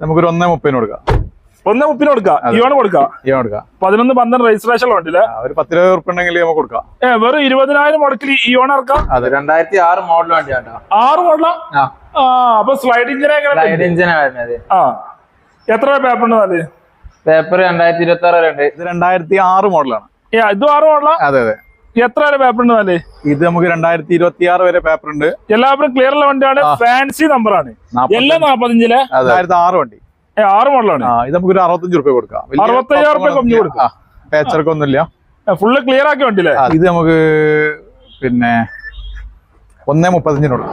നമുക്കൊരു ഒന്നേ മുപ്പതിന് കൊടുക്കാം. ഒന്നേ മുപ്പിന് കൊടുക്കാം. കൊടുക്കാം. കൊടുക്കാം. പതിനൊന്ന് പന്ത്രണ്ട് രജിസ്ട്രേഷൻ ഉണ്ടല്ലേ ആ, ഒരു പത്ത് രൂപ ഉറുപ്പ് ഉണ്ടെങ്കിൽ നമുക്ക് കൊടുക്കാം. ഏ വെറും ഇരുപതിനായിരം മുടക്കിൽ ഇയോൺ ഇറക്കാം. അത് രണ്ടായിരത്തി ആറ് മോഡൽ വണ്ടിയാട്ടോ. ആറ് മോഡലാ ആ? ആ. അപ്പൊ സ്ലൈഡ് ആ എത്ര പേപ്പർ ഉണ്ട് പേപ്പർ രണ്ടായിരത്തി ഇരുപത്തി ആറ് വരെ ഉണ്ട്. ഇത് രണ്ടായിരത്തി ആറ് മോഡലാണ് ഇത് ഇതും ആറ് മോഡലാ അതെ അതെ. എത്ര വരെ പേപ്പർ ഉണ്ട് നാല്? ഇത് നമുക്ക് രണ്ടായിരത്തി ഇരുപത്തി ആറ് വരെ പേപ്പർ ഉണ്ട്. എല്ലാവരും ക്ലിയർ ഉള്ള വണ്ടിയാണ് ഫാൻസി നമ്പറാണ് എല്ലാം നാപ്പത്തഞ്ചിലെ? രണ്ടായിരത്തി ആറ് വണ്ടി. ആറ് മോഡലാണ് ഇത് നമുക്ക് ഒരു അറുപത്തഞ്ച് റുപ്യ കൊടുക്കാം. അറുപത്തയ്യായിരം റുപ്യ കമ്മി. കൊടുക്കാം. ഒന്നുമില്ല പേച്ചർക്കൊന്നുമില്ല. ഫുള്ള് ക്ലിയർ ആക്കി വണ്ടിയില്ലേ ഇത് നമുക്ക് പിന്നെ ഒന്നേ മുപ്പത്തഞ്ചിനുള്ള.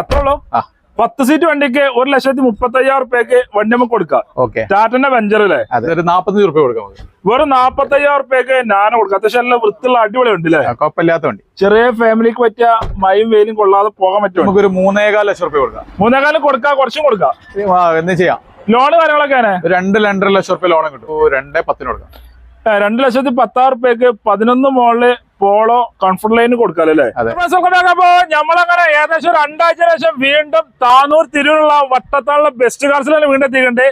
അത്രേ ഉള്ളൂ? ആ. പത്ത് സീറ്റ് വണ്ടിക്ക് ഒരു ലക്ഷത്തി മുപ്പത്തി അയ്യായിരം റുപ്യക്ക് വണ്ടി നമുക്ക് കൊടുക്കാം. ഓക്കെ ടാറ്റന്റെ വെഞ്ചറിലെ അല്ലേ നാപ്പത്തഞ്ച് റുപ്യ കൊടുക്കാം വെറും നാപ്പത്തി അയ്യായിരം റുപ്യക്ക് ഞാനും കൊടുക്കാം. അത്യാവശ്യം നല്ല വൃത്തിയുള്ള അടിപൊളി ഉണ്ടല്ലേ അല്ലേ കുഴപ്പമില്ലാത്ത വണ്ടി. ചെറിയ ഫാമിലിക്ക് പറ്റിയ മയും വെയിലും കൊള്ളാതെ പോകാൻ പറ്റും നമുക്ക് ഒരു മൂന്നേകാൽ ലക്ഷം റുപ്യ കൊടുക്കാം. മൂന്നേകാലം കൊടുക്കാം കുറച്ചും കൊടുക്കാം. എന്ത് എന്ന് ചെയ്യാം? ലോൺ കാര്യങ്ങളൊക്കെ രണ്ട് രണ്ടര ലക്ഷം റുപ്യ ലോൺ കിട്ടും. രണ്ടേ പത്തിന് കൊടുക്കാം. രണ്ട് ലക്ഷത്തി പത്താറ് റുപ്യക്ക് പതിനൊന്ന് മോളിൽ പോളോ കംഫർട്ട് ലൈന് കൊടുക്കാല്ലേ. അപ്പൊ നമ്മളങ്ങനെ ഏകദേശം രണ്ടാഴ്ച ശേഷം വീണ്ടും താനൂർ തിരുവുള്ള വട്ടത്താളിലെ ബെസ്റ്റ് കാർസിലാണ് വീണ്ടും എത്തിയിട്ടുണ്ട്.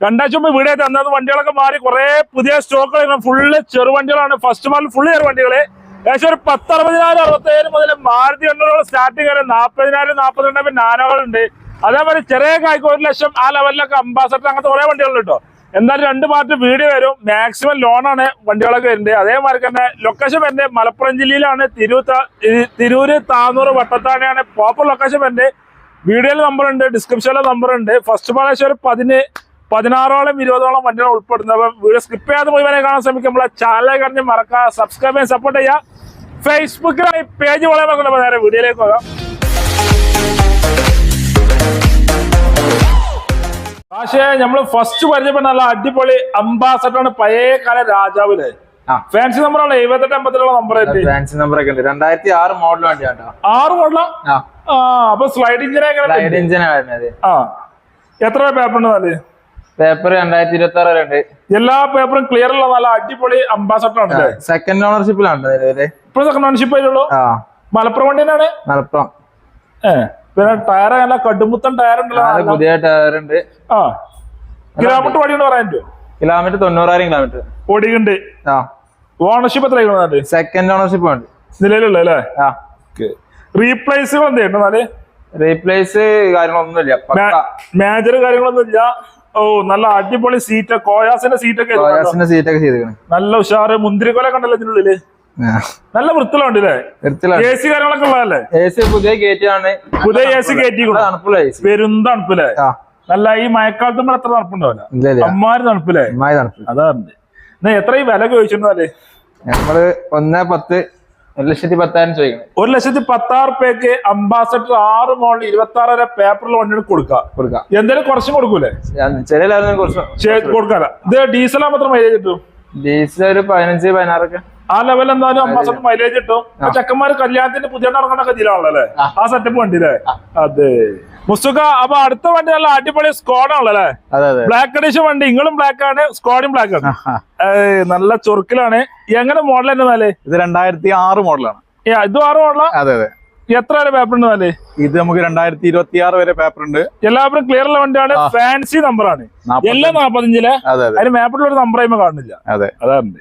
രണ്ടാഴ്ച മുമ്പ് വീടേ തന്നത് വണ്ടികളൊക്കെ മാറി കുറെ പുതിയ സ്റ്റോക്കുകൾ ഫുള്ള് ചെറുവണ്ടികളാണ് ഫസ്റ്റ് മാർ ഫുള്ള് ചെറുവണ്ടികൾ ഏകദേശം ഒരു പത്ത് അറുപതിനായിരം അറുപത്തേഴ് മുതൽ മാരുതി എണ്ണൂറ് സ്റ്റാർട്ടിങ് വരെ നാൽപ്പതിനായിരം നാൽപ്പത്തിരണ്ടായിരം നാനോകളുണ്ട് അതേപോലെ ചെറിയ കായ്ക്ക് ഒരു ലക്ഷം ആ ലെവലിലൊക്കെ അംബാസഡർ അങ്ങനത്തെ കുറെ വണ്ടികളുണ്ട് കേട്ടോ. എന്തായാലും രണ്ട് പാർട്ട് വീഡിയോ വരും. മാക്സിമം ലോണാണ് വണ്ടികളൊക്കെ വരുന്നത്. അതേമാതിരി തന്നെ ലൊക്കേഷൻ വരുന്നത് മലപ്പുറം ജില്ലയിലാണ്. തിരൂർ തിരൂര് താന്നൂർ വട്ടത്താനെയാണ് പ്രോപ്പർ ലൊക്കേഷൻ വരുന്നത്. വീഡിയോയിൽ നമ്പർ ഉണ്ട് ഡിസ്ക്രിപ്ഷനിലെ നമ്പർ ഉണ്ട്. ഫസ്റ്റ് പാലേശം ഒരു പതിന് പതിനാറോളം ഇരുപതോളം വണ്ടികൾ ഉൾപ്പെടുന്നത്. അപ്പം വീഡിയോ സ്കിപ്പ് ചെയ്യാതെ വരെ കാണാൻ ശ്രമിക്കും നമ്മളെ ചാനൽ കഴിഞ്ഞ് മറക്കുക സബ്സ്ക്രൈബ് ചെയ്യാൻ സപ്പോർട്ട് ചെയ്യുക. ഫേസ്ബുക്കിലായി പേജ് വളരെ നേരെ വീഡിയോയിലേക്ക് പോകാം. പക്ഷേ നമ്മൾ ഫസ്റ്റ് പരിചയപ്പെട്ട നല്ല അടിപൊളി അംബാസഡർ ആണ് പഴയ കാല രാജാവിലെ ഫാൻസി നമ്പർ ആണ്? എഴുപത്തെട്ട് അമ്പത്തിലുള്ള നമ്പർ ഫാൻസി നമ്പർ ഒക്കെ ഉണ്ട്. രണ്ടായിരത്തി ആറ് മോഡൽ വണ്ടിയാട്ടോ. ആറ് മോഡലാ ആ? അപ്പൊ സ്ലൈഡ് ലൈറ്റ് ആ. എത്ര പേപ്പർ ഉണ്ട് നാല്? പേപ്പർ രണ്ടായിരത്തി ഇരുപത്തി ആറ് വരെ ഉണ്ട്. എല്ലാ പേപ്പറും ക്ലിയർ ഉള്ള നല്ല അടിപൊളി അംബാസഡർ ആണ് സെക്കൻഡ് ഓണർഷിപ്പിലാണ് ഇപ്പൊ സെക്കൻഡ് ഓണർഷിപ്പ് ആയിട്ടുള്ളൂ ആ. മലപ്പുറം വണ്ടി തന്നെയാണ്? മലപ്പുറം. ഏഹ് പിന്നെ ടയർ നല്ല കടുമുത്തൻ ടയർ ഉണ്ടല്ലോ. പുതിയ ടയർ ഉണ്ട് ആ. കിലോമീറ്റർ വടിയുണ്ട് പറയാൻ കിലോമീറ്റർ തൊണ്ണൂറായിരം കിലോമീറ്റർ. ഓടിയുണ്ട് ആ. ഓണർഷിപ്പ് എത്ര സെക്കൻഡ് ഓണർഷിപ്പ് ഉണ്ട്. നിലവിലുള്ള അല്ലേ? ആ. റീപ്ലേസുകൾ എന്തായിരുന്നു നാല് റീപ്ലേസ് കാര്യങ്ങളൊന്നുമില്ല. ഇല്ല മേജർ കാര്യങ്ങളൊന്നും ഇല്ല ഓ നല്ല അടിപൊളി സീറ്റ് കോയാസിന്റെ സീറ്റൊക്കെ ടോയാസിന്റെ സീറ്റൊക്കെ നല്ല ഉഷാറ് മുന്തിരിക്കൊല കണ്ടല്ലോ ഇതിനുള്ളിൽ. നല്ല വൃത്തിലുണ്ടല്ലേ എടുത്തിലാണ് എ സി കാര്യങ്ങളൊക്കെ ഉള്ളതല്ലേ? എ സി പുതിയ ഗേറ്റ് ആണ്. പുതിയ എ സി കേറ്റി തണുപ്പല്ലേ പെരും തണുപ്പില്ലേ നല്ല ഈ മഴക്കാലത്തും അത്ര എത്ര തണുപ്പുണ്ടാവില്ല. ഇല്ല ഇല്ല. അമ്മാര് തണുപ്പില്ലേ അമ്മായി തണുപ്പ്. അതാണ് എത്ര ഈ വില ചോദിച്ചിട്ടുണ്ടല്ലേ നമ്മൾ ഒന്നേ പത്ത് ഒരു ലക്ഷത്തി പത്തായിരം ചോദിക്കണം ഒരു ലക്ഷത്തി പത്താറ് റുപ്യക്ക് അംബാസഡർ ആറ് മോളിൽ ഇരുപത്തി ആറ് വരെ പേപ്പറിൽ വണ്ടി കൊടുക്കാം. കൊടുക്കാം. എന്തായാലും കുറച്ചും കൊടുക്കൂലേ? ചെറിയ കുറച്ച് കൊടുക്കാല. ഇത് ഡീസലാ മാത്രം മൈലേജ് കിട്ടും? ഡീസൽ ഒരു പതിനഞ്ച് പതിനാറൊക്കെ. ആ ലെവൽ എന്തായാലും അംബാസഡർ മൈലേജ് കിട്ടും. ചെക്കന്മാര് കല്യാണത്തിന് പുതിയ ഇറങ്ങുന്ന കതിയിലാണല്ലേ ആ. സെറ്റപ്പ് വണ്ടി അല്ലേ അതെ. മുസ്തുക അപ്പൊ അടുത്ത വണ്ടി നല്ല അടിപൊളി സ്കോഡ് ആണല്ലേ ബ്ലാക്ക് അഡീഷൻ വണ്ടി നിങ്ങളും ബ്ലാക്ക് ആണ് സ്കോഡും ബ്ലാക്ക് ആണ്. നല്ല ചൊറുക്കിലാണ്. എങ്ങനെ മോഡൽ തന്നെ നാലേ ഇത് രണ്ടായിരത്തി ആറ് മോഡലാണ് ഇതും ആറ് മോഡലാ അതെ അതെ. എത്ര വരെ പേപ്പർ ഉണ്ട് നാല് ഇത് നമുക്ക് രണ്ടായിരത്തി ഇരുപത്തി ആറ് വരെ പേപ്പർ ഉണ്ട്. എല്ലാവരും ക്ലിയർ ഉള്ള വണ്ടിയാണ് ഫാൻസി നമ്പറാണ് ആണ്. എല്ലാം നാപ്പത്തഞ്ചിലെ? അതെ അതെ. അതിന് മാപ്പിലുള്ള ഒരു നമ്പർ ആയി കാണുന്നില്ല. അതെ. അതാണ്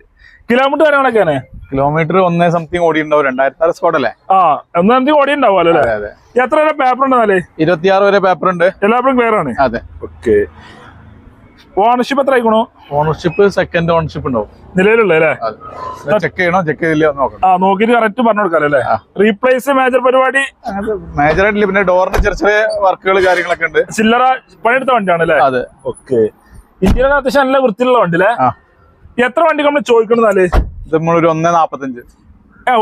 കിലോമീറ്റർ കാര്യങ്ങളൊക്കെയാണ് കിലോമീറ്റർ ഒന്നേ സംതിങ് ഓടി ഉണ്ടാവും രണ്ടായിരത്തി ആറ് സ്കോഡ് അല്ലേ? ആ ഒന്നാം തീയതി ഓടി ഉണ്ടാവുമല്ലോ അല്ലേ എത്ര വരെ പേപ്പർ ഉണ്ട് നാലേ ഇരുപത്തിയാറ് വരെ പേപ്പർ ഉണ്ട്. എല്ലാവരും ക്ലിയർ ആണ്? അതെ. ഓക്കെ ഓണർഷിപ്പ് എത്ര ആയിക്കണോ? ഓണർഷിപ്പ് സെക്കൻഡ് ഓണർഷിപ്പ് ഉണ്ടാവും. നിലവിലുള്ള അല്ലേ? ചെക്ക് ചെയ്യണോ? ചെക്ക് ചെയ്തില്ല നോക്കണം. ആ നോക്കിയിട്ട് കറക്റ്റ് പറഞ്ഞു കൊടുക്കാം അല്ലേ? റീപ്ലേസ് മേജർ പരിപാടി. മേജർ ആയിട്ടില്ല. പിന്നെ ഡോറിന് ചെറിയ ചെറിയ വർക്കുകൾ കാര്യങ്ങളൊക്കെ ഉണ്ട്. ചില്ലറ പണിയെടുത്ത വണ്ടിയാണ് അല്ലേ? അതെ. ഓക്കെ ഇന്ത്യയിലെ അത്യാവശ്യം നല്ല വൃത്തിയിലുള്ള വണ്ടി അല്ലേ? ആ. എത്ര വണ്ടി നമ്മൾ ചോദിക്കണമെന്നാൽ ഇത് നമ്മളൊരു ഒന്ന് നാപ്പത്തഞ്ച്.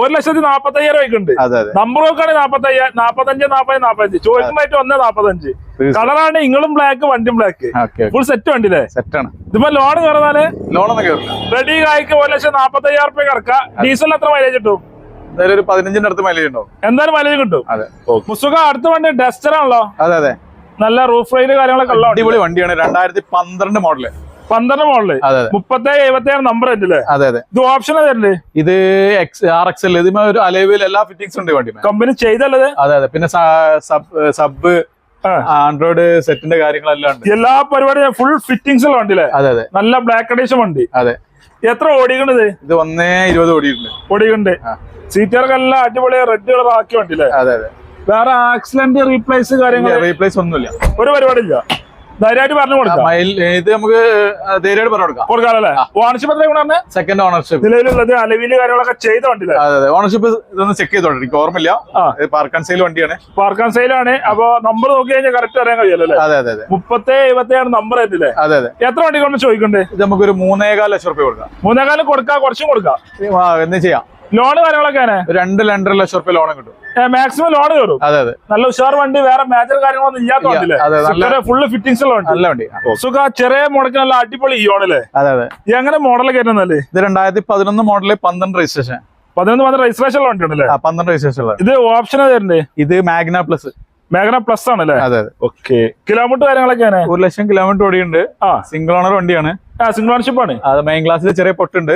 ഒരു ലക്ഷത്തി നാപ്പത്തി അയ്യായിരം വയ്ക്കുന്നുണ്ട് അതെ അതെ. നമ്പർ നോക്കുകയാണെങ്കിൽ നാപ്പത്തി നാപ്പത്തഞ്ച് നാപ്പത് നാപ്പത്തഞ്ച്. ചോദിക്കുമ്പോഴായിട്ട് ഒന്ന് നാപ്പത്തഞ്ച്. കളറാണ് നിങ്ങളും ബ്ലാക്ക് വണ്ടിയും ബ്ലാക്ക് ഫുൾ സെറ്റ് വണ്ടിയില്ലേ? സെറ്റാണ് ഇതിപ്പോ ലോൺ കയറുന്നാൽ ലോണൊന്നും കയറില്ല റെഡി കായ്ക്ക് ഒരു ലക്ഷം നാപ്പത്തി അയ്യായിരം റുപ്യ കിടക്കാം ഡീസൽ എത്ര മൈലേജ് കിട്ടും? ഒരു പതിനഞ്ചിന്റെ അടുത്ത് മൈലേജ് ഉണ്ടാവും. എന്തായാലും മൈലേജ് കിട്ടും. മുസുഖ അടുത്ത വണ്ടി ഡസ്റ്റർ ആണല്ലോ. അതെ അതെ. നല്ല റൂഫ് റൈഡ് കാര്യങ്ങളൊക്കെ ഉള്ള അടിപൊളി വണ്ടിയാണ്. രണ്ടായിരത്തി പന്ത്രണ്ട് മോഡൽ പന്ത്രണ്ട് മോഡൽ. മുപ്പത്തേഴ് എഴുപത്തേഴ് നമ്പർ ഉണ്ടല്ലേ അതെ അതെ. ഇത് ഓപ്ഷൻ തരല്ലേ ഇത് എക്സ് ആർ എക്സ് എൽ ഇതിന് ഒരു അലവിൽ എല്ലാ ഫിറ്റിംഗ്സ് ഉണ്ട് വേണ്ടി കമ്പനി ചെയ്തല്ലത് അതെ അതെ. പിന്നെ സബ്. ആൻഡ്രോയിഡ് സെറ്റിന്റെ കാര്യങ്ങളെല്ലാം ഉണ്ട്. എല്ലാ പരിപാടിയും ഫുൾ ഫിറ്റിംഗ്സ് ഉള്ള വണ്ടിയില്ലേ അതെ അതെ. നല്ല ബ്ലാക്ക് അഡീഷൻ വണ്ടി. അതെ. എത്ര ഓടിക്കണത് ഇത്? ഒന്നേ ഇരുപത് ഓടിയിട്ടുണ്ട്. ഓടിക്കണ്ട് എല്ലാം അടിപൊളി റെഡ് കളർ ആക്കി വണ്ടിയില്ലേ അതെ അതെ. വേറെ ആക്സിഡന്റ് റീപ്ലേസ് കാര്യങ്ങൾ റീപ്ലേസ് ഒന്നുമില്ല. ഒരു പരിപാടി ഇല്ല ധൈര്യമായിട്ട് പറഞ്ഞു കൊടുക്കാം. ഇത് നമുക്ക് ധൈര്യമായിട്ട് പറഞ്ഞു കൊടുക്കാം. കൊടുക്കാറല്ലേ ഓണർഷിപ്പ് എത്ര പറഞ്ഞ? സെക്കൻഡ് ഓണർഷിപ്പ് നിലവിലുള്ളത് അലവിൽ കാര്യങ്ങളൊക്കെ ചെയ്ത വണ്ടി അതെ. ഓണർഷിപ്പ് ഇതൊന്ന് ചെക്ക് ചെയ്തോണ്ട് എനിക്ക് ഓർമ്മയില്ല. പാർക്ക് ആൻഡ് സെയിൽ വണ്ടിയാണ്. പാർക്കാൻ സെയിലാണ് അപ്പൊ നമ്പർ നോക്കി കഴിഞ്ഞാൽ കറക്റ്റ് അറിയാൻ കഴിയല്ലോ അതെ അതെ മുപ്പത്തി എഴുപത്തിയാണ് നമ്പർ ആയിട്ടില്ലേ? അതെ അതെ. എത്ര വണ്ടി കൊണ്ട് ചോദിക്കണ്ടേ? ഇത് നമുക്കൊരു മൂന്നേകാൽ ലക്ഷം റുപ്യ കൊടുക്കാം. മൂന്നേകാലം കൊടുക്കാം കുറച്ചും കൊടുക്കാം. എന്ത് ചെയ്യാം. ലോണ് കാര്യങ്ങളൊക്കെ രണ്ട് രണ്ടര ലക്ഷം റുപ്യ ലോൺ കിട്ടും. മാക്സിമം ലോൺ കയറും? അതെ അതെ. നല്ല ഉഷാർ വണ്ടി വേറെ മേജർ കാര്യങ്ങളൊന്നും ഇല്ലാത്ത ഫുള്ള് ഫിറ്റിംഗ്സ് ഉള്ള വണ്ടി. നല്ല വണ്ടി. സുഖ ചെറിയ മുടക്ക് നല്ല അടിപൊളി ഇയോണല്ലേ അതെ അതെ. എങ്ങനെ മോഡൽ കയറ്റുന്നല്ലേ ഇത് രണ്ടായിരത്തി പതിനൊന്ന് മോഡൽ പന്ത്രണ്ട് രജിസ്ട്രേഷൻ പതിനൊന്ന് മാത്രം രജിസ്ട്രേഷൻ ഉള്ള വണ്ടിയാണല്ലേ പന്ത്രണ്ട് രജിസ്ട്രേഷൻ ഉള്ളത് ഇത് ഓപ്ഷൻ തരണ്ടേ? ഇത് മാഗ്ന പ്ലസ് മേഘന പ്ലസ് ആണല്ലേ അതെ അതെ. ഓക്കെ കിലോമീറ്റർ കാര്യങ്ങളൊക്കെയാണ് ഒരു ലക്ഷം കിലോമീറ്റർ ഓടിയുണ്ട് ആ. സിംഗിൾ ഓണർ വണ്ടിയാണ്. ആ സിംഗിൾ ഓണർഷിപ്പ് ആണ്. അത് മെയിൻ ക്ലാസ്സിൽ ചെറിയ പൊട്ടുണ്ട്.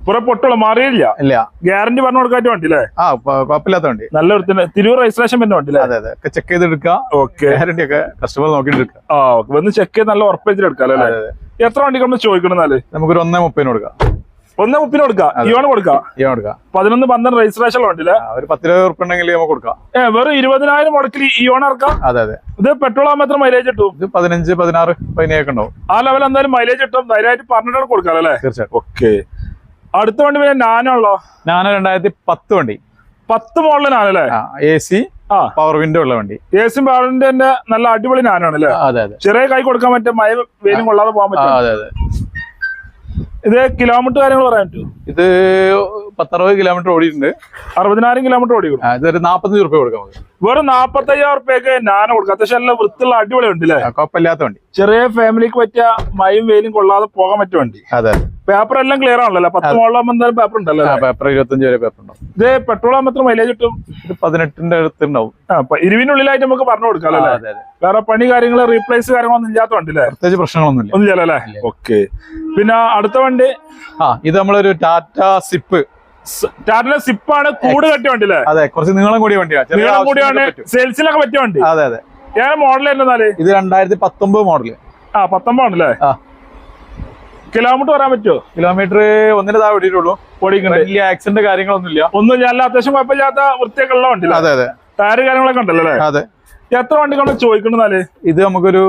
പുറ പൊട്ടുള്ള മാറിയില്ല. ഇല്ല. ഗ്യാരണ്ടി പറഞ്ഞു കൊടുക്കാൻ വണ്ടി അല്ലേ ആ കുഴപ്പമില്ലാത്ത വണ്ടി. നല്ല തിരൂർ രജിസ്ട്രേഷൻ പിന്നെ വണ്ടി അതെ അതെ. ഒക്കെ ചെക്ക് ചെയ്തെടുക്കാം. ഓക്കെ ഗ്യാരണ്ടി ഒക്കെ കസ്റ്റമർ നോക്കിയിട്ട് എടുക്കുക ആ ഓക്കെ വന്ന് ചെക്ക് ചെയ്ത് നല്ല ഉറപ്പിച്ചിട്ട് എടുക്കാം അല്ലേ? എത്ര വണ്ടി നമ്മൾ ചോദിക്കണമെന്നാൽ നമുക്കൊരു ഒന്നേ മുപ്പതിന് കൊടുക്കാം. ഒന്നേ മുപ്പിന് കൊടുക്കാം. ഇയോണ് കൊടുക്കാം? കൊടുക്കാം. പതിനൊന്ന് പന്ത്രണ്ട് രജിസ്ട്രേഷൻ വണ്ടി ഒരു പത്ത് ഇരുപത് ഉറുപ്പ് ഉണ്ടെങ്കിൽ നമുക്ക് കൊടുക്കാം. ഏ വെറും ഇരുപതിനായിരം മുടക്കിൽ ഇയോൺ ഇറക്കാം? അതെ അതെ. ഇത് പെട്രോൾ ആകുമ്പോൾ എത്ര മൈലേജ് കിട്ടും? ഇത് പതിനഞ്ച് പതിനാറ് പതിനേഴ് ഉണ്ടാവും. ആ ലെവൽ എന്തായാലും മൈലേജ് കിട്ടും. ധൈര്യമായിട്ട് പറഞ്ഞിട്ടാണ് കൊടുക്കാം അല്ലേ? തീർച്ചയായിട്ടും. ഓക്കെ അടുത്ത വണ്ടി പിന്നെ നാനോ ഉള്ളോ? നാനോ രണ്ടായിരത്തി പത്ത് വണ്ടി. പത്ത് അല്ലേ? എ സി ആ. പവർ വിൻഡോ ഉള്ള വണ്ടി. എ സി പവർ പവറിന്റെ നല്ല അടിപൊളി നാനാണ് അല്ലേ അതെ അതെ. ചെറിയ കൈ കൊടുക്കാൻ പറ്റും മഴ വെയിലും കൊള്ളാതെ പോകാൻ പറ്റും. അതെ അതെ. ഇത് കിലോമീറ്റർ കാര്യങ്ങൾ പറയാൻ പറ്റുമോ? ഇത് പത്തറുപത് കിലോമീറ്റർ ഓടിയിട്ടുണ്ട്. അറുപതിനായിരം കിലോമീറ്റർ ഓടി ഇതൊരു നാപ്പത്തഞ്ച് റുപ്യ കൊടുക്കാം വെറും നാപ്പത്തയ്യായിരം റുപ്യൊക്കെ ഞാനും കൊടുക്കാം. അത്യാവശ്യം നല്ല വൃത്തിയുള്ള അടിപൊളി വണ്ടി അല്ലേ? കുഴപ്പമില്ലാത്ത വണ്ടി. ചെറിയ ഫാമിലിക്ക് പറ്റിയ മയും വെയിലും കൊള്ളാതെ പോകാൻ പറ്റിയ വണ്ടി. അതെ. പേപ്പർ എല്ലാം ക്ലിയർ ആണല്ലോ പത്ത് മോളാകുമ്പോൾ എന്തായാലും പേപ്പർ ഉണ്ടല്ലോ? പേപ്പർ ഇരുപത്തഞ്ച് വരെ പേപ്പർ ഉണ്ടാവും. ഇത് പെട്രോൾ ആകുമ്പോൾ എത്ര മൈലേജ് കിട്ടും? ഇത് പതിനെട്ടിന്റെ അടുത്തുണ്ടാവും. ഇരുവിനുള്ളിലായിട്ട് നമുക്ക് പറഞ്ഞു കൊടുക്കാം അല്ലേ? വേറെ പണി കാര്യങ്ങൾ റീപ്ലേസ് കാര്യങ്ങളൊന്നും ഇല്ലാത്ത വണ്ടി അല്ലേ? പ്രത്യേകിച്ച് പ്രശ്നങ്ങളൊന്നുമില്ല. ഒന്നും ചെയ്യലല്ലേ ഓക്കെ പിന്നെ അടുത്ത വണ്ടി ആ ഇത് നമ്മളൊരു ടാറ്റ സിപ്പ്. ടാറ്റയുടെ സിപ്പാണ് കൂട് കെട്ടിയ വണ്ടി അല്ലേ? അതെ കുറച്ച് നീളം കൂടിയ വണ്ടിയാണ് നീളം കൂടിയാണ്. സെയിൽസിലൊക്കെ പറ്റിയ വണ്ടി? അതെ അതെ. ഏതാ മോഡൽ എന്നാൽ? ഇത് രണ്ടായിരത്തി പത്തൊമ്പത് മോഡൽ ആ പത്തൊമ്പതാണല്ലേ ആ. കിലോമീറ്റർ വരാൻ പറ്റുമോ കിലോമീറ്റർ ഒന്നിന് താഴെ ഓടിയിട്ടുള്ളൂ. ആക്സിഡന്റ് വലിയ ആക്സിഡന്റ് കാര്യങ്ങളൊന്നുമില്ല. ഒന്നും ഞാൻ അത്യാവശ്യം കുഴപ്പമില്ലാത്ത വൃത്തിയൊക്കെ ഉള്ള വണ്ടി അതെ അതെ. ടയർ കാര്യങ്ങളൊക്കെ ഉണ്ടല്ലോ അല്ലേ? അതെ. എത്ര വണ്ടി കൊണ്ട് ചോദിക്കണെന്നാൽ ഇത് നമുക്കൊരു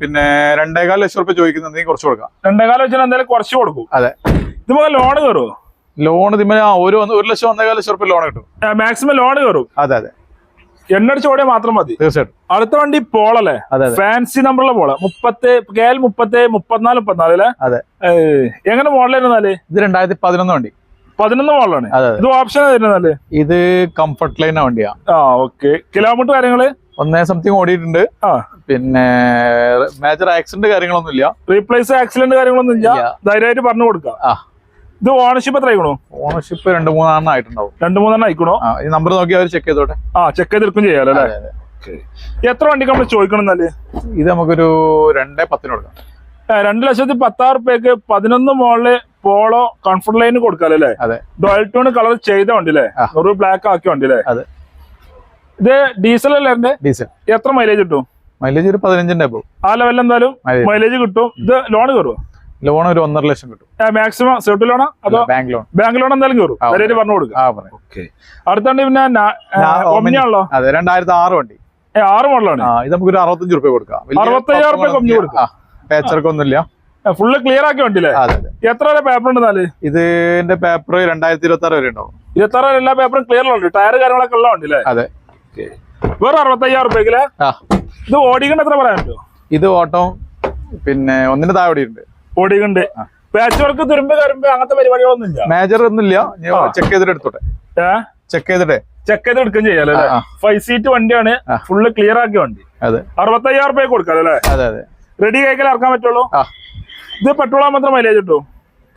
പിന്നെ രണ്ടേകാൽ ലക്ഷം റുപ്യ ചോദിക്കുന്ന കുറച്ച് കൊടുക്കാം. രണ്ടേകാൽ ലക്ഷം എന്തായാലും കുറച്ച് കൊടുക്കും. അതെ. ഇത് നമുക്ക് ലോൺ കയറുമോ ലോൺ ഇതിന് ഒരു ഒരു ലക്ഷം ഒന്നേകാൽ ലക്ഷം റുപ്യ ലോൺ കിട്ടും. മാക്സിമം ലോൺ കയറും. അതെ അതെ. എണ്ണടിച്ച് ഓടിയാൽ മാത്രം മതി. തീർച്ചയായിട്ടും. അടുത്ത വണ്ടി പോളല്ലേ ഫാൻസി നമ്പറുള്ള പോള. മുപ്പത്തി കെ എൽ മുപ്പത്തി മുപ്പത്തിനാല് മുപ്പത്തിനാല് അല്ലേ? അതെ. എങ്ങനെ മോഡൽ ഇരുന്നാൽ ഇത് രണ്ടായിരത്തി പതിനൊന്ന് വണ്ടി. പതിനൊന്ന് മോഡലാണ്. ഇത് ഓപ്ഷൻ ആയിരുന്നല്ലേ ഇത് കംഫർട്ട് ലൈൻ വണ്ടിയാ. ആ ഓക്കെ കിലോമീറ്റർ കാര്യങ്ങൾ? ഒന്നേ സംതിങ് ഓടിയിട്ടുണ്ട്. ആ. പിന്നെ മേജർ ആക്സിഡന്റ് കാര്യങ്ങളൊന്നും ഇല്ല റീപ്ലേസ് ആക്സിഡന്റ് കാര്യങ്ങളൊന്നും ഇല്ല. ധൈര്യമായിട്ട് പറഞ്ഞു കൊടുക്കാം. ആ. ഇത് ഓണർഷിപ്പ് എത്ര ആയിക്കണോ? ഓണർഷിപ്പ് രണ്ട് മൂന്നെണ്ണം ആയിട്ടുണ്ടാവും. രണ്ടു മൂന്നെണ്ണം ആയിക്കണോ? ഈ നമ്പർ നോക്കി അവർ ചെക്ക് ചെയ്തോട്ടെ. ആ ചെക്ക് ചെയ്തെടുക്കും ചെയ്യാലോ അല്ലേ. എത്ര വണ്ടിക്ക് നമ്മൾ ചോദിക്കണം എന്നാൽ? ഇത് നമുക്കൊരു രണ്ടേ പത്തിന് കൊടുക്കാം. രണ്ട് ലക്ഷത്തി പത്താറ് രൂപയ്ക്ക് പതിനൊന്ന് മോളിൽ പോളോ കംഫർട്ട് ലൈന് കൊടുക്കാല്ലേ? ഡോയൽ ടൂൺ കളർ ചെയ്ത വണ്ടി അല്ലേ ആ. ഒരു ബ്ലാക്ക് ആക്കിയ വണ്ടി അല്ലേ അതെ. ഇത് ഡീസൽ അല്ലേ എന്റെ ഡീസൽ എത്ര മൈലേജ് കിട്ടും? മൈലേജ് ഒരു പതിനഞ്ചിന്റെ പോകും ആ ലെവൽ എന്തായാലും മൈലേജ് കിട്ടും. ഇത് ലോൺ കയറുമോ ലോൺ ഒരു ഒന്നര ലക്ഷം കിട്ടും. മാക്സിമം സെർട്ട് ലോണോ അതോ ബാങ്ക് ലോൺ ബാങ്ക് ലോൺ എന്തായാലും കയറും. ധൈര്യമായിട്ട് പറഞ്ഞു കൊടുക്കും. ആ പറയാം. ഓക്കെ അടുത്ത വണ്ടി പിന്നെ ഒമ്നിയാണല്ലോ അതെ രണ്ടായിരത്തി ആറ് വണ്ടി. ആറ് മോഡലാണ് ഇത് നമുക്ക് ഒരു അറുപത്തഞ്ച് റുപ്യ കൊടുക്കാം. അറുപത്തയ്യായിരം റുപ്യ കമ്മി കൊടുക്കാം. പേച്ചർക്കൊന്നുമില്ല ഫുള്ള് ക്ലിയർ ആക്കി വണ്ടിയില്ലേ? അതെ അതെ. എത്ര വരെ പേപ്പർ ഉണ്ട് നാല് ഇതിന്റെ പേപ്പർ രണ്ടായിരത്തി ഇരുപത്തി ആറ് വരെ ഉണ്ടാവും. ഇരുപത്താറ് എല്ലാ പേപ്പറും ക്ലിയർ ഉണ്ട് ടയർ കാര്യങ്ങളൊക്കെ ഉള്ള വണ്ടിയില്ലേ? അതെ. വേറെ അറുപത്തയ്യായിരം റുപ്യക്കില്ലേ ഇത് ഓടിക്കണ്ട എത്ര പറയാൻ പറ്റുമോ ഇത് ഓട്ടം പിന്നെ ഒന്നിന് താഴെ ഓടിയിട്ടുണ്ട്. ഓടിക്കണ്ട്. പാച്ച് വർക്ക് തുരുമ്പ് കരുമ്പ് അങ്ങനത്തെ പരിപാടികളൊന്നും ഇല്ല മേജർ ഒന്നുമില്ല ഇല്ല ചെക്ക് ചെയ്തിട്ട് എടുത്തോട്ടെ. ചെക്ക് ചെയ്തിട്ടെ. ചെക്ക് ചെയ്ത് എടുക്കുകയും ചെയ്യാലോ. ഫൈവ് സീറ്റ് വണ്ടിയാണ്. ഫുള്ള് ക്ലിയർ ആക്കിയ വണ്ടി. അതെ. അറുപത്തയ്യായിരം റുപ്യ കൊടുക്കാം അല്ലേ? അതെ അതെ. റെഡി കൈക്കൽ ഇറക്കാൻ പറ്റുള്ളൂ? ഇത് പെട്രോൾ മാത്രം മൈലേജ് കിട്ടും?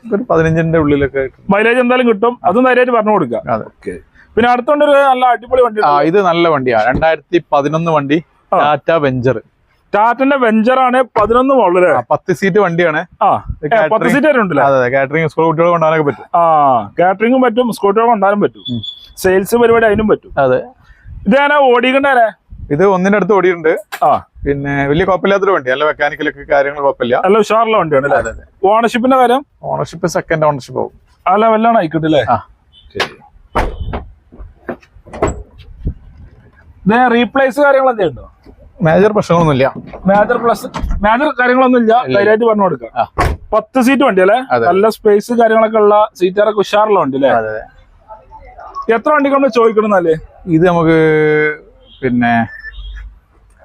ഒരു പതിനഞ്ചിന്റെ ഉള്ളിലൊക്കെ. മൈലേജ് എന്തായാലും കിട്ടും. അതും നേരെയായിട്ട് പറഞ്ഞു കൊടുക്കാം പിന്നെ അടുത്തോണ്ട് ഒരു നല്ല അടിപൊളി വണ്ടി ആ ഇത് നല്ല വണ്ടിയാ. രണ്ടായിരത്തി പതിനൊന്ന് വണ്ടി. ടാറ്റ വെഞ്ചർ ടാറ്റന്റെ വെഞ്ചർ ആണ് പതിനൊന്ന് മോഡൽ പത്ത് സീറ്റ് വണ്ടിയാണ്. പത്ത് സീറ്റ് വരെ ഉണ്ടല്ലേ അതെ കാറ്ററിംഗ് സ്കൂൾ കുട്ടികളെ കൊണ്ടുപോകാനൊക്കെ പറ്റും. ആ കാറ്ററിംഗും പറ്റും സ്കൂട്ടറും കൊണ്ടാലും പറ്റും. സെയിൽസ് പരിപാടി അതിനും പറ്റും. അതെ. ഇത് ഞാൻ ഓടിക്കണ്ടേ ഇത് ഒന്നിന്റെ അടുത്ത് ഓടിയിട്ടുണ്ട്. ആ. പിന്നെ വലിയ കുഴപ്പമില്ലാത്തൊരു വണ്ടി. നല്ല മെക്കാനിക്കലൊക്കെ കാര്യങ്ങൾ കുഴപ്പമില്ല. അല്ല ഉഷാറുള്ള വണ്ടിയാണ് അല്ലേ? ഓണർഷിപ്പിന്റെ കാര്യം? ഓണർഷിപ്പ് സെക്കൻഡ് ഓണർഷിപ്പ് ആവും. അല്ല ലെവലിലാണ് ആയിക്കോട്ടെ അല്ലേ? ആ റീപ്ലേസ് കാര്യങ്ങൾ ഉണ്ടോ? മേജർ പ്രശ്നങ്ങളൊന്നുമില്ല. മേജർ പ്ലസ് മേജർ കാര്യങ്ങളൊന്നും ഇല്ല ധൈര്യമായിട്ട് പറഞ്ഞു കൊടുക്കാം. പത്ത് സീറ്റ് വണ്ടി അല്ലേ? നല്ല സ്പേസ് കാര്യങ്ങളൊക്കെ ഉള്ള സീറ്റാറൊക്കെ ഉഷാറുള്ള വണ്ടി അല്ലേ? എത്ര വണ്ടിക്ക് നമ്മൾ ചോദിക്കണമെന്നല്ലേ ഇത് നമുക്ക് പിന്നെ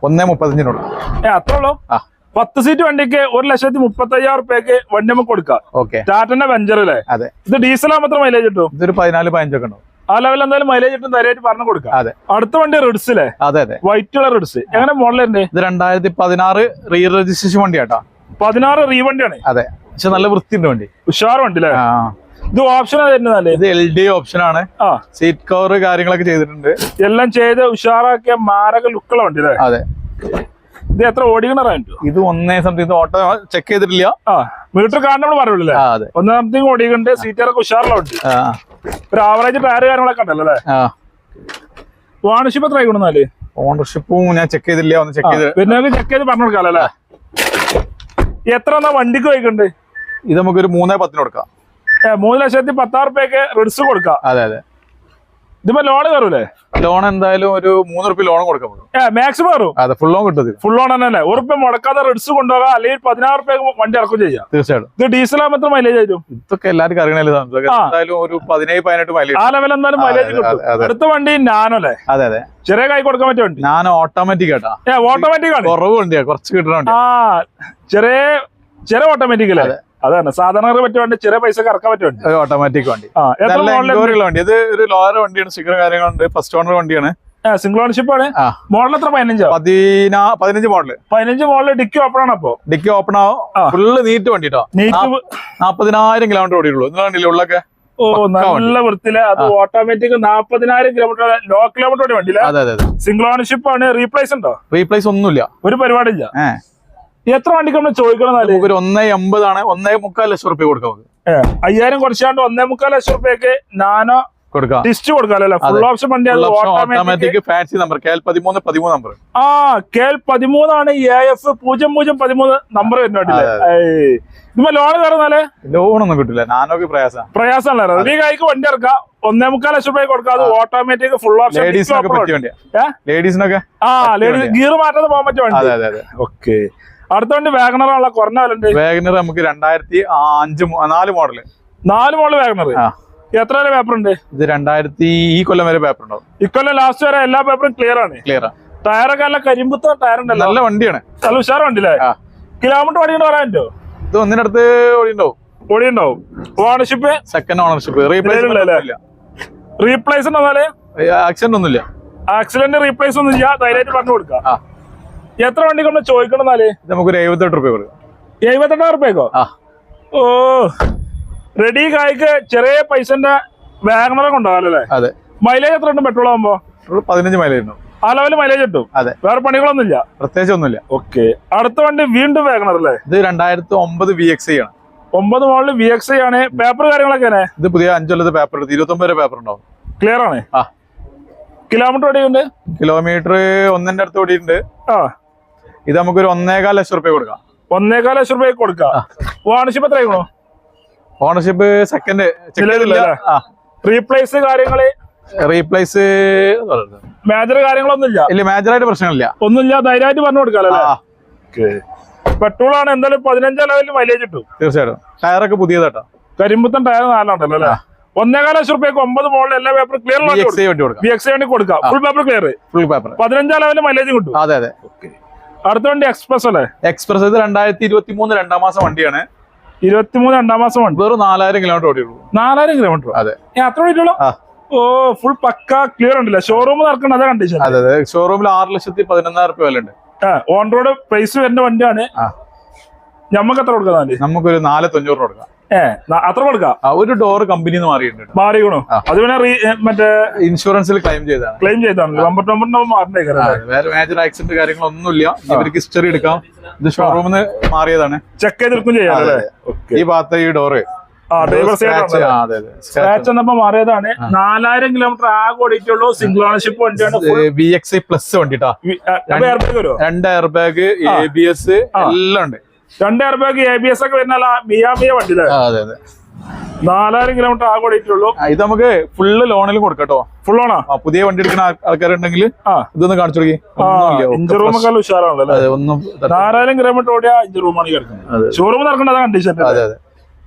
ഒന്നേ മുപ്പത്തഞ്ചിനുള്ള. അത്രയുള്ളൂ? അത്ര ഉള്ളൂ ആ. പത്ത് സീറ്റ് വണ്ടിക്ക് ഒരു ലക്ഷത്തി മുപ്പത്തി അയ്യായിരം റുപ്യക്ക് വണ്ടി നമുക്ക് കൊടുക്കാം. ഓക്കെ. ടാറ്റന്റെ വെഞ്ചർ അല്ലേ? അതെ. ഇത് ഡീസൽ മാത്രം മൈലേജ് കിട്ടും? ഇതൊരു പതിനാല് പതിനഞ്ചൊക്കെ ഉണ്ടാവും. ആ ലെവലിൽ എന്തായാലും മൈലേജ് കിട്ടും തരായിട്ട് പറഞ്ഞു കൊടുക്കാം. അതെ. അടുത്ത വണ്ടി റിഡ്സ് അല്ലേ അതെ അതെ. വൈറ്റ് കളർ റിഡ്സ് എങ്ങനെ മോഡലേ ഇത് രണ്ടായിരത്തി പതിനാറ് റീ രജിസ്ട്രേഷൻ വണ്ടിയാട്ടോ. പതിനാറ് റീ വണ്ടിയാണ്. അതെ. പക്ഷെ നല്ല വൃത്തിയുണ്ട് വണ്ടി. ഉഷാർ വണ്ടി അല്ലേ ഇത് ഓപ്ഷൻ തരുന്നതല്ലേ ഇത് എൽ ഡി ഓപ്ഷൻ ആണ്. ആ. സീറ്റ് കവർ കാര്യങ്ങളൊക്കെ ചെയ്തിട്ടുണ്ട്. എല്ലാം ചെയ്ത് ഉഷാറാക്കിയ മാരക ലുക്കുള്ള വണ്ടി അല്ലേ അതെ. ഇത് എത്ര ഓടിക്കണ ഇത് ഒന്നേ സംതിങ് ഓട്ടോ ചെക്ക് ചെയ്തിട്ടില്ല. മീറ്റർ കാണുന്ന നമ്മൾ പറയുള്ളൂ ആ അതെ. ഒന്നാം സംതിങ് ഓടിക്കണ്ട് സീറ്ററൊക്കെ ഉഷാറുള്ള വണ്ടി ആ. ഒരു ആവറേജ് ടയർ കാര്യങ്ങളൊക്കെ ഉണ്ടല്ലോ അല്ലേ ഓണർഷിപ്പ് എത്ര ആയിക്കൊണ്ടെന്നാൽ ഓണർഷിപ്പും ഞാൻ ചെക്ക് ചെയ്തില്ല ഒന്ന് ചെക്ക് ചെയ്ത്. പിന്നെ ചെക്ക് ചെയ്ത് പറഞ്ഞു കൊടുക്കാം അല്ലേ എത്ര വണ്ടിക്ക് വൈകുന്നുണ്ട് ഇത് നമുക്ക് ഒരു മൂന്നേ പത്തിന് കൊടുക്കാം. മൂന്ന് ലക്ഷത്തി പത്താറ് രൂപയൊക്കെ റിഡ്സ് കൊടുക്കാം. അതെ അതെ. ഇതിപ്പോ ലോൺ കയറൂലേ? ലോൺ എന്തായാലും ഒരു മൂന്ന് റുപ്യ ലോൺ കൊടുക്കാൻ പറ്റും. മാക്സിമം കയറും. അതെ ഫുൾ ലോൺ കിട്ടും ഫുൾ ലോൺ തന്നെ റുപ്യ മുടക്കാതെ റിഡ്സ് കൊണ്ടുപോകാം അല്ലെങ്കിൽ പതിനാറ് റുപ്യ വണ്ടി ഇറക്കും ചെയ്യാം. തീർച്ചയായിട്ടും. ഇത് ഡീസൽ ആകുമ്പോൾ മൈലേജ് ആയിരിക്കും? ഇതൊക്കെ എല്ലാവർക്കും അറിയണല്ലേ എന്തായാലും ഒരു പതിനേഴ് പതിനെട്ട് മൈലേജ് ആ ലെവൽ എന്തായാലും മൈലേജ് കിട്ടും. അടുത്ത വണ്ടി നാനോ അല്ലേ? അതെ അതെ. ചെറിയ കൈ കൊടുക്കാൻ പറ്റിയ വണ്ടി. ഞാൻ ഓട്ടോമാറ്റിക് ആട്ടാ. ഓട്ടോമാറ്റിക് ആണ്. കുറവ് വണ്ടിയാ കുറച്ച് കിട്ടണ വണ്ടി ആ ചെറിയ ചെറിയ ഓട്ടോമാറ്റിക് അല്ലേ? അതാണ്. സാധാരണ പറ്റിയ വണ്ടി ചെറിയ പൈസ ഇറക്കാൻ പറ്റിയ വണ്ടി. ഓട്ടോമാറ്റിക് വണ്ടി. മോഡൽ വണ്ടി. ഇത് ഒരു ലോയർ വണ്ടിയാണ് സ്റ്റിക്കർ കാര്യങ്ങളുണ്ട്. ഫസ്റ്റ് ഓണർ വണ്ടിയാണ്. സിംഗിൾ ഓണർഷിപ്പ് ആണ്. മോഡൽ എത്ര? പതിനഞ്ചോ? പതിനാ പതിനഞ്ച് മോഡൽ പതിനഞ്ച് മോഡൽ ഡിക്കി ഓപ്പൺ ആണ് അപ്പോ? ഡിക്കി ഓപ്പൺ ആവും. ഫുള്ള് നീറ്റ് വണ്ടി നാപ്പതിനായിരം കിലോമീറ്റർ ഓടിയുള്ളൂ. കണ്ടില്ലേ ഉള്ളൊക്കെ? ഓ നല്ല വൃത്തിയിൽ. അത് ഓട്ടോമാറ്റിക് നാപ്പതിനായിരം കിലോമീറ്റർ ലോ കിലോമീറ്റർ വണ്ടി സിംഗിൾ ഓണർഷിപ്പ് ആണ്. റീപ്ലേസ് ഉണ്ടോ? റീപ്ലേസ് ഒന്നുമില്ല. ഒരു പരിപാടിയില്ല. എത്ര വണ്ടിക്ക് നമ്മൾ ചോദിക്കണം ഒരു ഒന്നേ എൺപതാണ് ഒന്നേ മുക്കാൽ ലക്ഷം റുപ്യ കൊടുക്കാം അയ്യായിരം കുറച്ചാണ്ട് ഒന്നേ മുക്കാൽ ലക്ഷം റുപ്യക്ക് നാനോ കൊടുക്കാം. ടിസ്റ്റ് കൊടുക്കാമല്ലോ ഫുൾ ഓപ്ഷൻ വണ്ടി അത് automatic automatic fancy number K L പതിമൂന്ന് പതിമൂന്ന് നമ്പർ ആ കെ എൽ പതിമൂന്നാണ് എ എഫ് പൂജ്യം പൂജ്യം പതിമൂന്ന് നമ്പർ വരുന്നുണ്ടല്ലേ ഇതുമ്പോ ലോൺ കയറുന്നാലേ ലോൺ ഒന്നും കിട്ടില്ല. നാനോക്ക് പ്രയാസം പ്രയാസമല്ല റെഡി കായ്ക്ക് വണ്ടി ഇറക്കാം ഒന്നേ മുക്കാൽ ലക്ഷം രൂപ കൊടുക്കാം അത് ഓട്ടോമാറ്റിക് ഫുൾ ഓപ്ഷൻ ലേഡീസിനൊക്കെ ആ ലേഡീസ് ഗിയർ മാറ്റാതെ പോകാൻ പറ്റിയ വണ്ടി. ഓക്കെ അടുത്ത വണ്ടി വാഗണറാണല്ലോ കുറഞ്ഞ വിലണ്ട് വാഗ്നർ വാഗനർ നമുക്ക് രണ്ടായിരത്തി അഞ്ച് നാല് മോഡൽ നാല് മോഡൽ വാഗണർ ആ. എത്ര വരെ പേപ്പർ ഉണ്ട്? ഇത് രണ്ടായിരത്തി ഈ കൊല്ലം വരെ പേപ്പർ ഉണ്ടാവും. ഇക്കൊല്ലം ലാസ്റ്റ് വരെ എല്ലാ പേപ്പറും ക്ലിയർ ആണ്. ക്ലിയർ ടയറൊക്കെ നല്ല കരിമ്പുത്ത ടയർ ഉണ്ടല്ലോ. നല്ല വണ്ടിയാണ്. നല്ല ഉഷാർ വണ്ടിയല്ലേ? കിലോമീറ്റർ പറയാൻ പറ്റുമോ? ഇത് ഒന്നിനടുത്ത് ഓടി ഉണ്ടാവും ഓടി ഉണ്ടാവും ownership second ownership? Replace accident ഒന്നുമില്ല. ആക്സിഡന്റ് റീപ്ലേസ് ഒന്നും ഇല്ല. ധൈര്യമായിട്ട് പറഞ്ഞു കൊടുക്കാം. എത്ര വണ്ടി നമ്മൾ ചോദിക്കണമെന്നാൽ? നമുക്കൊരു എഴുപത്തെട്ട് റുപ്യ കൊടുക്കാം. എഴുപത്തെട്ടായിരം റുപ്യക്കോ? ഓ റെഡി കായ്ക്ക് ചെറിയ പൈസന്റെ വാഗണറ കൊണ്ടാവല്ലേ അതെ. മൈലേജ് എത്ര ഉണ്ട് പെട്രോൾ ആകുമ്പോ പതിനഞ്ച് മൈലേജ് ഉണ്ടോ ആ ലെവൽ മൈലേജ് കിട്ടും. അതെ. വേറെ പണികളൊന്നുമില്ല? പ്രത്യേകിച്ച് ഒന്നുമില്ല. ഓക്കെ. അടുത്ത വണ്ടി വീണ്ടും വാഗണർ അല്ലേ? ഇത് രണ്ടായിരത്തി ഒമ്പത് വി എക്സ് ആണ്. ഒമ്പത് മോളിൽ വി എക്സ് ആണ്. പേപ്പർ കാര്യങ്ങളൊക്കെ ഇത് പുതിയ അഞ്ചൊല്ലത്തെ പേപ്പർ എടുത്ത് ഇരുപത്തൊമ്പത് വരെ പേപ്പർ ഉണ്ടാവും. ക്ലിയർ ആണ്? ആ. കിലോമീറ്റർ ഓടിയുണ്ട് കിലോമീറ്റർ ഒന്നിന്റെ അടുത്ത് ഓടിയിട്ടുണ്ട്. ആ. ഇത് നമുക്ക് ഒരു ഒന്നേകാൽ ലക്ഷം റുപ്യ കൊടുക്കാം. ഒന്നേകാൽ ലക്ഷം റുപ്യ കൊടുക്കാം. ഓണർഷിപ്പ് എത്ര ആയിക്കണോ? Ownership second? റീപ്ലേസ് കാര്യങ്ങൾ? റീപ്ലേസ് മേജർ കാര്യങ്ങളൊന്നുമില്ല? ഇല്ല മേജറായിട്ട് പ്രശ്നമില്ല. ഒന്നുമില്ല ധൈര്യമായിട്ട് പറഞ്ഞു കൊടുക്കാം പെട്രോൾ ആണ്. എന്തായാലും പതിനഞ്ചാം ലെവലിൽ മൈലേജ് കിട്ടും. തീർച്ചയായിട്ടും. ടയറൊക്കെ പുതിയതാട്ടോ കരിമ്പത്തൻ ടയർ നാലാണ്ടല്ലോ അല്ലേ? ഒന്നേകാൽ ലക്ഷം റുപ്യക്ക് ഒമ്പത് മോളിൽ എല്ലാ പേപ്പർ ക്ലിയർ കൊടുക്കാം. Full paper clear full paper പതിനഞ്ചാം ലെവലിൽ മൈലേജ് കിട്ടും. അതെ അതെ. അടുത്ത വണ്ടി എക്സ്പ്രസ് അല്ലേ? എക്സ്പ്രസ് ഇത് രണ്ടായിരത്തി ഇരുപത്തി മൂന്ന് രണ്ടാം മാസം വണ്ടിയാണ്. ഇരുപത്തിമൂന്ന് രണ്ടാം മാസം വണ്ടി. വെറും നാലായിരം കിലോമീറ്റർ ഓടിയുള്ളൂ. നാലായിരം കിലോമീറ്റർ അതെ. അത്ര ഓടിയുള്ളൂ ഓ ഫുൾ പക്ക ക്ലിയർ ഉണ്ടല്ലേ? ഷോറൂം നടക്കണ്ട അതേ കണ്ടീഷൻ അതെ അതെ. ഷോറൂമിൽ ആറ് ലക്ഷത്തി പതിനൊന്നായിരം റുപ്യ വില ഉണ്ട് ഓൺ റോഡ് പ്രൈസ് വരുന്ന വണ്ടിയാണ്. നമുക്ക് എത്ര കൊടുക്കാം നമുക്കൊരു നാല് തൊണ്ണൂറ് കൊടുക്കാം. അത്ര കൊടുക്കാം ഒരു ഡോർ കമ്പനിന്ന് മാറിയിട്ടുണ്ട് മാറിയോ. അത് പിന്നെ മറ്റേ ഇൻഷുറൻസിൽ ക്ലെയിം ചെയ്താണ് ക്ലെയിം ചെയ്താണ് നമ്പർ നമ്പർ അതെ, വേറെ മേജർ ആക്സിഡന്റ് കാര്യങ്ങളൊന്നുമില്ല. ഇവർക്ക് ഹിസ്റ്ററി എടുക്കാം. ഇത് ഷോറൂമിൽ നിന്ന് മാറിയതാണ്. ചെക്ക് ചെയ്തെടുക്കും ചെയ്യാം ഈ ഭാഗത്ത് ഈ ഡോറ് സ്ക്രാച്ച് എന്നപ്പോ മാറിയതാണ്. നാലായിരം കിലോമീറ്റർ ആകെ ഓടിക്കുള്ളൂ സിംഗിൾ ഓണർഷിപ്പ് വണ്ടിയാണ്. വി എക്സ് പ്ലസ് വണ്ടിട്ടാ എയർ ബാഗ് രണ്ട് air bag A B S എല്ലാം ഉണ്ട്. രണ്ട് ബാഗ് എ ബി എസ് ഒക്കെ വരുന്നല്ല മിയാമിയ വണ്ടിയിലെ. അതെ അതെ. നാലായിരം കിലോമീറ്റർ ആകെ ഓടിയിട്ടുള്ളൂ. ഇത് നമുക്ക് ഫുള്ള് ലോണിലും കൊടുക്കട്ടോ ഫുൾ ലോണാ പുതിയ വണ്ടി എടുക്കുന്ന ആൾക്കാരുണ്ടെങ്കിൽ ഇതൊന്ന് കാണിച്ചു ഇഞ്ച് റൂമൊക്കെ ഉഷാറാണല്ലോ ഒന്നും നാലായിരം കിലോമീറ്റർ ഓടിയാ ഇഞ്ച് റൂമാണ് കിടക്കുന്നത്. ഷോറൂം നടക്കേണ്ട കണ്ടീഷൻ അതെ അതെ.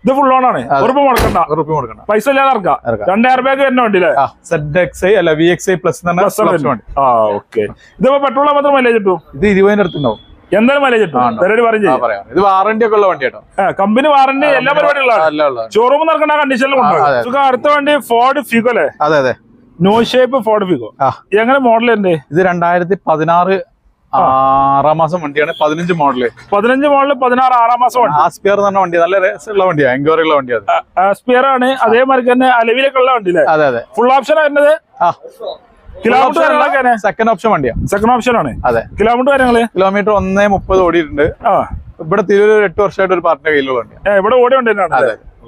ഇത് ഫുൾ ഓൺ ആണ്. ഉറപ്പ് മുടക്കണ്ട. ഉറപ്പ് കൊടുക്കണം പൈസ ഇല്ലാതെ ഇറക്കാം. ഇറക്കാം. രണ്ട് എയർ ബാഗ് തന്നെ സെഡ് എക്സ് ഐ അല്ല V X I plus Plus ആണ് വണ്ടി. ആ ഓക്കെ ഇതിപ്പോ പെട്രോൾ മാത്രം മൈലേജ് കിട്ടും? ഇത് ഇരുപതിന്റെ അടുത്തുണ്ടാവും. എന്തായാലും മൈലേജ് കിട്ടും? പറഞ്ഞു ഇത് വാറന്റി ഒക്കെ ഉള്ള വണ്ടി കേട്ടോ കമ്പനി വാറന്റി എല്ലാ പരിപാടികളും ഷോറൂം നടക്കുന്ന കണ്ടീഷനിലും. അടുത്ത വണ്ടി ഫോർഡ് ഫിഗോ അല്ലേ? അതെ അതെ. നോ ഷേപ്പ് ഫോർഡ് ഫിഗോ എങ്ങനെ മോഡൽ ഉണ്ട്? ഇത് രണ്ടായിരത്തി പതിനാറ് ആറാം മാസം വണ്ടിയാണ്. പതിനഞ്ച് മോഡൽ പതിനഞ്ച് മോഡൽ പതിനാറ് ആറാം മാസം വണ്ടി. ആസ്പിയർ എന്ന് പറഞ്ഞ വണ്ടി. നല്ല രസമുള്ള വണ്ടിയാണ് എൻക്വയറി ഉള്ള വണ്ടിയാണ് ആസ്പിയർ ആണ്. അതേമാതിരി തന്നെ അലവിലൊക്കെ ഉള്ള വണ്ടി അതെ അതെ. ഫുൾ ഓപ്ഷൻ ആയിരുന്നത് ആ. കിലോമീറ്റർ സെക്കൻഡ് ഓപ്ഷൻ വണ്ടിയാണ് സെക്കൻഡ് ഓപ്ഷൻ ആണ്. അതെ. കിലോമീറ്റർ കാര്യങ്ങൾ? കിലോമീറ്റർ ഒന്നേ മുപ്പത് ഓടിയിട്ടുണ്ട്. ആ. ഇവിടെ തിരൂര് ഒരു എട്ട് വർഷമായിട്ട് ഒരു പാർട്ടിന്റെ കയ്യിലുള്ള വണ്ടിയാണ് ഇവിടെ ഓടി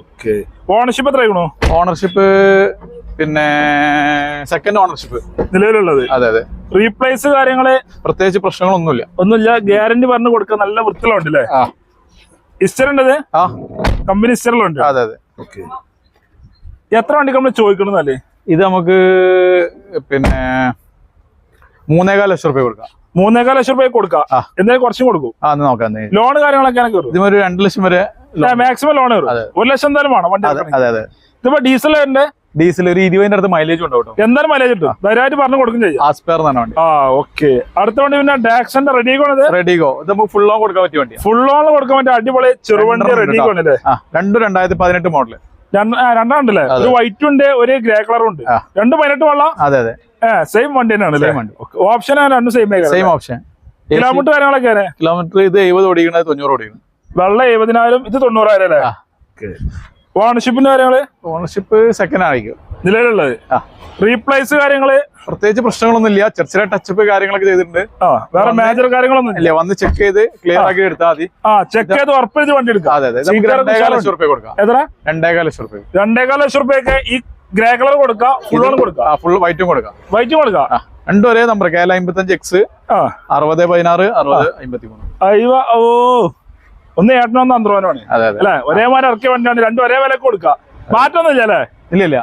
ഓക്കെ ഓണർഷിപ്പ് എത്ര ആയിക്കണു? ഓണർഷിപ്പ് പിന്നെ സെക്കൻഡ് ഓണർഷിപ്പ് നിലവിലുള്ളത്. അതെ അതെ. റീപ്ലേസ് കാര്യങ്ങൾ? പ്രത്യേകിച്ച് പ്രശ്നങ്ങളൊന്നുമില്ല. ഒന്നുമില്ല. ഗ്യാരണ്ടി പറഞ്ഞു കൊടുക്കാൻ നല്ല ഇസ്റ്റർ ഉണ്ടത്? ആ. കമ്പനി ഇസ്റ്ററിലുണ്ട് അതെ അതെ. എത്ര വണ്ടിക്ക് നമ്മൾ ചോദിക്കണമെന്നല്ലേ ഇത് നമുക്ക് പിന്നെ മൂന്നേകാൽ ലക്ഷം റുപ്യ കൊടുക്കാം. മൂന്നേകാൽ ലക്ഷം രൂപ കൊടുക്കാം. എന്തായാലും കുറച്ചും കൊടുക്കും. ആ നോക്കാം ലോൺ കാര്യങ്ങളൊക്കെ ഇതിന് ഇതിമൊരു രണ്ട് ലക്ഷം വരെ. Maximum loan. ഒരു ലക്ഷം എന്തായാലും വേണം വണ്ടി അതെ അതെ ഇതിപ്പോ ഡീസൽ തന്നെ ഡീസൽ ഒരു ഇരുപതിന്റെ അടുത്ത് മൈലേജ് ഉണ്ടാവും എന്തായാലും മൈലേജ് കിട്ടും ധൈര്യമായിട്ട് പറഞ്ഞു കൊടുക്കും ചെയ്യും. ആസ്പെയർ എന്നാണ് ആ ഓക്കെ. അടുത്ത വണ്ടി പിന്നെ ഡാക്സന്റെ റെഡി റെഡിഗോ ഇത്. നമുക്ക് ഫുൾ ലോൺ കൊടുക്കാൻ പറ്റിയ വണ്ടി ഫുൾ ലോൺ കൊടുക്കാൻ പറ്റിയ അടിപൊളി ചെറുവണ്ടി റെഡിഗോ ആണ് രണ്ടും രണ്ടായിരത്തി പതിനെട്ട് മോഡൽ രണ്ടാണ്ടല്ലേ ഒരു വൈറ്റ് ഉണ്ട് ഒരു ഗ്രേ കളറും ഉണ്ട്. രണ്ടും പതിനെട്ട് വള്ളം? അതെ അതെ. സെയിം വണ്ടി. തന്നെയാണ്. ഓപ്ഷൻ രണ്ടും സെയിം സെയിം ഓപ്ഷൻ കിലോമീറ്റർ കാര്യങ്ങളൊക്കെ കിലോമീറ്റർ ഇത് എഴുപത് ഓടിക്കണ തൊണ്ണൂറ് ഓടിക്കണം. വെള്ളം എഴുപതിനായിരം ഇത് തൊണ്ണൂറായിരം അല്ലേ. ഓണർഷിപ്പിന്റെ കാര്യങ്ങൾ? ഓണർഷിപ്പ് സെക്കൻഡ് ആയിരിക്കും. നിലവിലുള്ളത്. ആ. റീപ്ലേസ് കാര്യങ്ങൾ? പ്രത്യേകിച്ച് പ്രശ്നങ്ങളൊന്നും ഇല്ല ചെറിയ ടച്ചപ്പ് കാര്യങ്ങളൊക്കെ ചെയ്തിട്ടുണ്ട്. വേറെ മേജർ കാര്യങ്ങളൊന്നും ഇല്ല വന്ന് ചെക്ക് ചെയ്ത് ക്ലിയർ ആക്കി എടുത്താൽ മതി. ആ ചെക്ക് ചെയ്ത് ഉറപ്പ് ചെയ്ത് വണ്ടി എടുക്കാം അതെ അതെ. നമുക്ക് Seat ലക്ഷം റുപ്യ കൊടുക്കാം. എത്ര രണ്ടേകാൽ ലക്ഷം റുപ്യ രണ്ടേകാൽ ലക്ഷം റുപ്യൊക്കെ ഈ ഗ്രേ കളർ കൊടുക്കാം ഫുൾ ഓൺ കൊടുക്കാം ഫുൾ വൈറ്റും കൊടുക്കാം. വൈറ്റ് കൊടുക്കാം രണ്ടും ഒരേ നമ്പർ കെ എൽ അമ്പത്തഞ്ച് എക്സ് ആ. അറുപത് പതിനാറ് അറുപത് അമ്പത്തി മൂന്ന് അയ്യോ ഓ. ഒന്ന് ഏട്ടനൊന്ന് അന്തരോനാണ് അതെ അതെ. അല്ലെ? ഒരേ മാതിരി ഇറക്കിയ വണ്ടിയാണ്. രണ്ടും ഒരേ വില കൊടുക്കാം മാറ്റമൊന്നുമില്ല അല്ലേ? ഇല്ല ഇല്ല.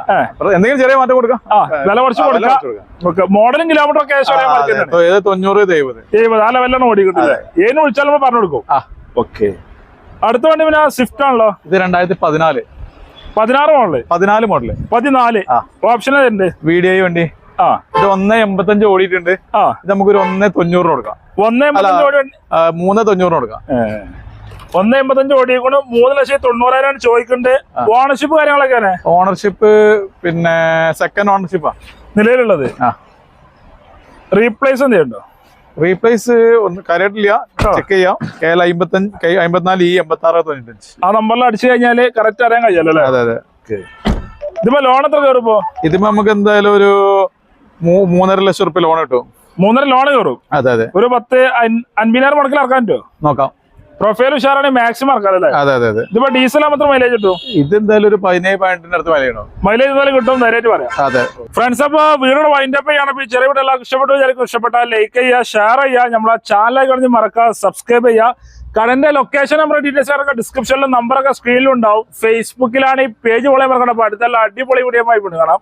എന്തെങ്കിലും ചെറിയ മാറ്റം കൊടുക്കാം? വില കുറച്ച് കൊടുക്കാം. മോഡലും കിലോമീറ്റർ ഒക്കെ ഏകദേശം തൊണ്ണൂറ് എഴുപത്? എഴുപത് ആ ലെവലിലാണ് ഏതിന് വിളിച്ചാലും പറഞ്ഞു കൊടുക്കും. ഓക്കെ. അടുത്ത വണ്ടി പിന്നെ സ്വിഫ്റ്റ് ആണല്ലോ. ഇത് രണ്ടായിരത്തി പതിനാല് പതിനാറ് മോഡൽ പതിനാല് മോഡൽ പതിനാല്. ഓപ്ഷൻ ഉണ്ട് വി ഡി ഐ വണ്ടി. ആ. ഇത് ഒന്ന് എൺപത്തഞ്ച് ഓടിയിട്ടുണ്ട്. ആ. ഇത് നമുക്കൊരു ഒന്ന് തൊണ്ണൂറിന് കൊടുക്കാം. ഒന്ന് മൂന്ന് തൊണ്ണൂറിന് കൊടുക്കാം. ഒന്ന് എൺപത്തഞ്ച് ഓടിക്കൊണ്ട് മൂന്ന് ലക്ഷത്തി തൊണ്ണൂറായിരം ചോദിക്കുന്നുണ്ട്. ഓണർഷിപ്പ് കാര്യങ്ങളൊക്കെയാണ് ഓണർഷിപ്പ് പിന്നെ സെക്കൻഡ് ഓണർഷിപ്പാ നിലവിലുള്ളത്? ആ. റീപ്ലേസ് എന്തെയുണ്ടോ റീപ്ലേസ് ഒന്ന് കാര്യമായിട്ടില്ല ചെക്ക് ചെയ്യാം. കെ എൽ അമ്പത്തഞ്ച് അമ്പത്തിനാല് ഈ എൺപത്തി ആറ് തൊണ്ണൂറ്റഞ്ച്. ആ നമ്പറിൽ അടിച്ചു കഴിഞ്ഞാൽ കറക്റ്റ് അറിയാൻ കഴിയല്ലോ അല്ലേ? അതെ അതെ. ഇതിപ്പോ ലോൺ എത്ര കയറുമ്പോ ഇതിപ്പോ നമുക്ക് എന്തായാലും ഒരു മൂന്നര ലക്ഷം റുപ്യ ലോൺ കിട്ടും. മൂന്നര ലോൺ കയറും? അതെ അതെ. ഒരു പത്ത് അൻ- അൻപതിനായിരം മുടക്കിൽ ഇറക്കാൻ പറ്റുമോ നോക്കാം. പ്രൊഫൈൽ ഉഷാറാണെങ്കിൽ മാക്സിമം അല്ലേ? അതെ അതെ അതെ. ഇതിപ്പോ ഡീസൽ മാത്രം മൈലേജ് കിട്ടും ഇത് എന്തായാലും ഒരു പതിനേഴ് പതിനെട്ടിന്റെ അടുത്ത് വിലയുണ്ടോ മൈലേജ് എന്തായാലും കിട്ടും ധൈര്യമായിട്ട് പറയാം. അതെ. ഫ്രണ്ട്സ് അപ്പൊ വീഡിയോ വൈൻഡ് അപ്പ് ചെയ്യണം ചെറിയ വീട്ടിൽ എല്ലാവർക്കും ഇഷ്ടപ്പെട്ടു വിചാരിക്കും ഇഷ്ടപ്പെട്ടാൽ ലൈക്ക് ചെയ്യുക ഷെയർ ചെയ്യുക. നമ്മളെ ചാനൽ കഴിഞ്ഞ് മറക്കുക സബ്സ്ക്രൈബ് ചെയ്യുക. കടന്റെ ലൊക്കേഷൻ നമ്മുടെ ഡീറ്റെയിൽസ് ഒക്കെ ഡിസ്ക്രിപ്ഷനിലും നമ്പറൊക്കെ സ്ക്രീനിലും ഉണ്ടാവും. ഫേസ്ബുക്കിലാണ് ഈ പേജ് പൊളിയാൻ മറക്കണം അടുത്തല്ല അടുത്തുള്ള അടിപൊളി വീഡിയോ ആയി കാണാം.